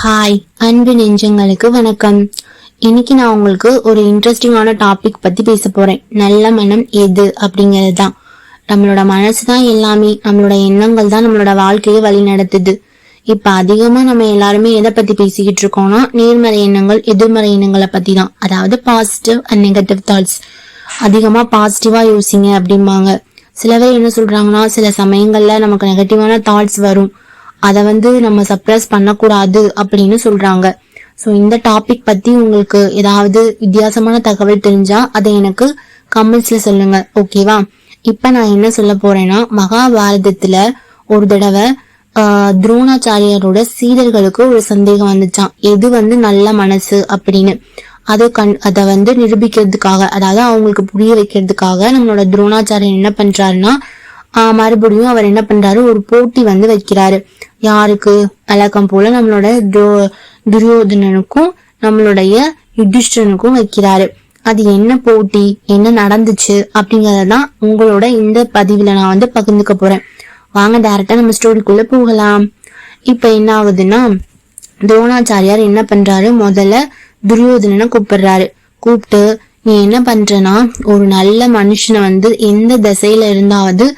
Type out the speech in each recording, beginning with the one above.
Hi அன்பு நெஞ்சங்களுக்கு வணக்கம். இன்னைக்கு நான் உங்களுக்கு ஒரு இன்ட்ரெஸ்டிங்கான டாபிக் பத்தி பேச போறேன். நல்ல மனம் எது அப்படிங்கிறது தான். நம்மளோட மனசு தான் எல்லாமே நம்மளோட எண்ணங்கள் தான் நம்மளோட வாழ்க்கையை வழி நடத்துது. இப்ப அதிகமா நம்ம எல்லாருமே எதை பத்தி பேசிக்கிட்டு இருக்கோம்னா நேர்மறை எண்ணங்கள் எதிர்மறை எண்ணங்களை பத்தி தான். அதாவது பாசிட்டிவ் அண்ட் நெகட்டிவ் தாட்ஸ் அதிகமா பாசிட்டிவா யோசிங்க அப்படிம்பாங்க. சில பேர் என்ன சொல்றாங்கன்னா சில சமயங்கள்ல நமக்கு நெகட்டிவான தாட்ஸ் வரும். அதை வந்து நம்ம சப்ரஸ் பண்ணக்கூடாது அப்படின்னு சொல்றாங்க. ஸோ இந்த டாபிக் பத்தி உங்களுக்கு ஏதாவது வித்தியாசமான தகவல் தெரிஞ்சா அதை எனக்கு கமெண்ட்ஸ்ல சொல்லுங்க. ஓகேவா இப்ப நான் என்ன சொல்ல போறேன்னா மகாபாரதத்துல ஒரு தடவை ஆஹ், துரோணாச்சாரியாரோட சீடர்களுக்கு ஒரு சந்தேகம் வந்துச்சான் எது வந்து நல்ல மனசு அப்படின்னு. அதை கண் அதை வந்து நிரூபிக்கிறதுக்காக அதாவது அவங்களுக்கு புரிய வைக்கிறதுக்காக நம்மளோட துரோணாச்சாரியன் என்ன பண்றாருன்னா மறுபடியும் அவர் என்ன பண்றாரு? ஒரு போட்டி வந்து வைக்கிறாரு. யாருக்கு? வழக்கம் போல நம்மளோட துரியோதனனுக்கும் நம்மளுடைய யுதிஷ்டனுக்கும் வைக்கிறாரு. அது என்ன போட்டி? என்ன நடந்துச்சு? அப்படிங்கறதான் உங்களோட இந்த பதிவுல நான் வந்து பகிர்ந்துக்க போறேன். வாங்க டைரக்டா நம்ம ஸ்டோரிக்குள்ள போகலாம். இப்ப என்ன ஆகுதுன்னா துரோணாச்சாரியார் என்ன பண்றாரு? முதல்ல துரியோதனனை கூப்பிடுறாரு. கூப்பிட்டு நீ என்ன பண்றனா ஒரு நல்ல மனுஷனை வந்து எந்த திசையில இருந்தாவது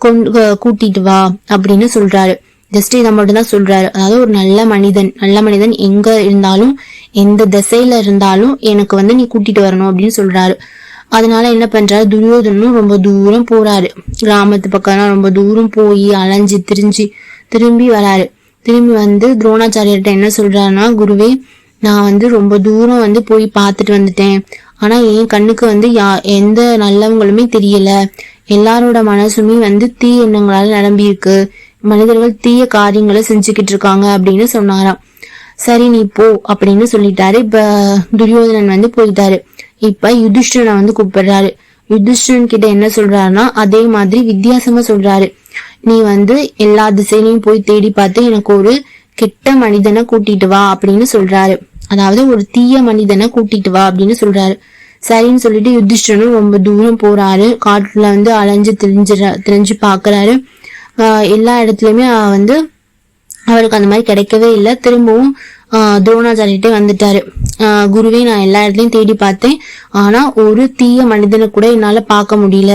கூட்டிட்டு வா அப்படின்னு சொல்றாரு. ஜஸ்ட் இதை மட்டும் தான் சொல்றாரு. அதாவது ஒரு நல்ல மனிதன் நல்ல மனிதன் எங்க இருந்தாலும் எந்த திசையில இருந்தாலும் எனக்கு வந்து நீ கூட்டிட்டு வரணும் அப்படின்னு சொல்றாரு. அதனால என்ன பண்றாரு? துரியோதனும் ரொம்ப தூரம் போறாரு. கிராமத்து பக்கம்லாம் ரொம்ப தூரம் போய் அலைஞ்சு திரிஞ்சு திரும்பி வராரு. திரும்பி வந்து துரோணாச்சாரியர்கிட்ட என்ன சொல்றாருன்னா குருவே நான் வந்து ரொம்ப தூரம் வந்து போய் பார்த்துட்டு வந்துட்டேன். ஆனா என் கண்ணுக்கு வந்து யா எந்த நல்லவங்களுமே தெரியல. எல்லாரோட மனசுமே வந்து தீய எண்ணங்களால நிரம்பி இருக்கு மனிதர்கள் தீய காரியங்களை செஞ்சுக்கிட்டு இருக்காங்க அப்படின்னு சொன்னாராம். சரி நீ போ அப்படின்னு சொல்லிட்டாரு. இப்ப துரியோதனன் வந்து போயிட்டாரு. இப்ப யுதிஷ்டனை வந்து கூப்பிடுறாரு. யுதிஷ்டன் கிட்ட என்ன சொல்றாருன்னா அதே மாதிரி வித்தியாசமா சொல்றாரு. நீ வந்து எல்லா திசையிலையும் போய் தேடி பார்த்து எனக்கு ஒரு கெட்ட மனிதனை கூட்டிட்டு வா அப்படின்னு சொல்றாரு. அதாவது ஒரு தீய மனிதனை கூட்டிட்டு வா அப்படின்னு சொல்றாரு. சரின்னு சொல்லிட்டு யுதிஷ்டனும் ரொம்ப தூரம் போறாரு. காட்டுல வந்து அலைஞ்சு திரிஞ்சு திரிஞ்சு பாக்குறாரு. எல்லா இடத்துலயுமே வந்து அவருக்கு அந்த மாதிரி கிடைக்கவே இல்லை. திரும்பவும் துரோணாச்சாரியிட்டே வந்துட்டாரு. குருவே நான் எல்லா இடத்துலையும் தேடி பார்த்தேன். ஆனா ஒரு தீய மனிதனை கூட என்னால பார்க்க முடியல.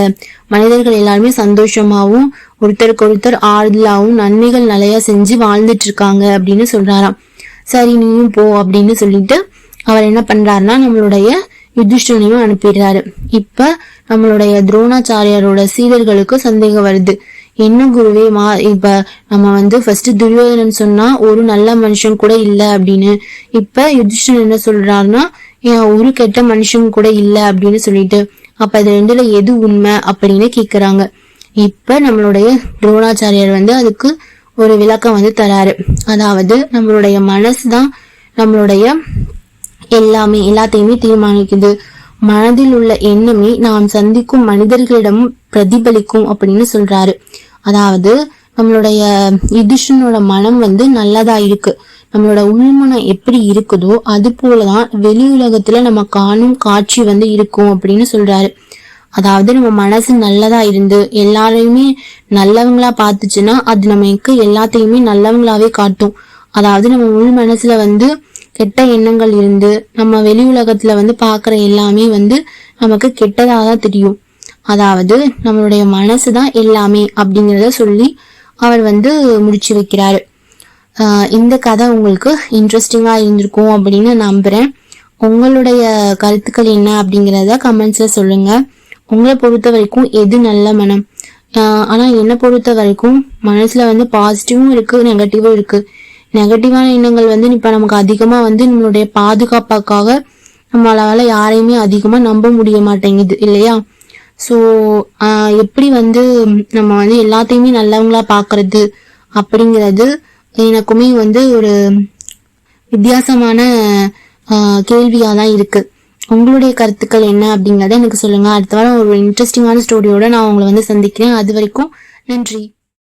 மனிதர்கள் எல்லாருமே சந்தோஷமாவும் ஒருத்தருக்கு ஒருத்தர் ஆறுதலாவும் நன்மைகள் நிறைய செஞ்சு வாழ்ந்துட்டு இருக்காங்க அப்படின்னு சொல்றாராம். சரி நீயும் போ அப்படின்னு சொல்லிட்டு அவர் என்ன பண்றாருன்னா நம்மளுடைய யுதிஷ்டனையும் அனுப்பிடுறாரு. இப்ப நம்மளுடைய துரோணாச்சாரியாரோட சீடர்களுக்கு சந்தேகம் வருது. என்ன குருவே மா இப்ப நம்ம வந்து ஃபர்ஸ்ட் துரியோதனன் சொன்னா ஒரு நல்ல மனுஷன் கூட இல்ல அப்படின்னு. இப்ப யுதிஷ்டன் என்ன சொல்றாருன்னா ஒரு கெட்ட மனுஷன் கூட இல்ல அப்படின்னு சொல்லிட்டு. அப்ப இது ரெண்டுல எது உண்மை அப்படின்னு கேக்குறாங்க. இப்ப நம்மளுடைய துரோணாச்சாரியார் வந்து அதுக்கு ஒரு விளக்கம் வந்து தராரு. அதாவது நம்மளுடைய மனசுதான் நம்மளுடைய எல்லாமே எல்லாத்தையுமே தீர்மானிக்குது. மனதில் உள்ள எண்ணமே நாம் சந்திக்கும் மனிதர்களிடமும் பிரதிபலிக்கும் அப்படின்னு சொல்றாரு. அதாவது நம்மளுடைய யுதிஷனோட மனம் வந்து நல்லதா இருக்கு. நம்மளோட உள்மனம் எப்படி இருக்குதோ அது போலதான் வெளி உலகத்துல நம்ம காணும் காட்சி வந்து இருக்கும் அப்படின்னு சொல்றாரு. அதாவது நம்ம மனசு நல்லதா இருந்து எல்லாரையுமே நல்லவங்களா பார்த்துச்சுன்னா அது நமக்கு எல்லாத்தையுமே நல்லவங்களாவே காட்டும். அதாவது நம்ம உள் மனசுல வந்து கெட்ட எண்ணங்கள் இருந்து நம்ம வெளி உலகத்துல வந்து பாக்குற எல்லாமே வந்து நமக்கு கெட்டதாக தான் தெரியும். அதாவது நம்மளுடைய மனசு தான் எல்லாமே அப்படிங்கிறத சொல்லி அவர் வந்து முடிச்சு வைக்கிறாரு. இந்த கதை உங்களுக்கு இன்ட்ரெஸ்டிங்கா இருந்திருக்கும் அப்படின்னு நம்புறேன். உங்களுடைய கருத்துக்கள் என்ன அப்படிங்கிறத கமெண்ட்ஸ்ல சொல்லுங்க. உங்களை பொறுத்த வரைக்கும் எது நல்ல மனம்? ஆனால் ஆனா என்னை பொறுத்த வரைக்கும் மனசுல வந்து பாசிட்டிவும் இருக்கு நெகட்டிவும் இருக்கு. நெகட்டிவான எண்ணங்கள் வந்து இப்போ நமக்கு அதிகமாக வந்து நம்மளுடைய பாதுகாப்பாக்காக நம்மளால யாரையுமே அதிகமாக நம்ப முடிய மாட்டேங்குது இல்லையா? ஸோ எப்படி வந்து நம்ம வந்து எல்லாத்தையுமே நல்லவங்களா பார்க்கறது அப்படிங்கிறது எனக்குமே வந்து ஒரு வித்தியாசமான கேள்வியாக தான் இருக்கு. உங்களுடைய கருத்துக்கள் என்ன அப்படிங்கிறத எனக்கு சொல்லுங்க. அடுத்த வாரம் ஒரு இன்ட்ரெஸ்டிங்கான ஸ்டோரியோட நான் உங்களை வந்து சந்திக்கிறேன். அது வரைக்கும் நன்றி.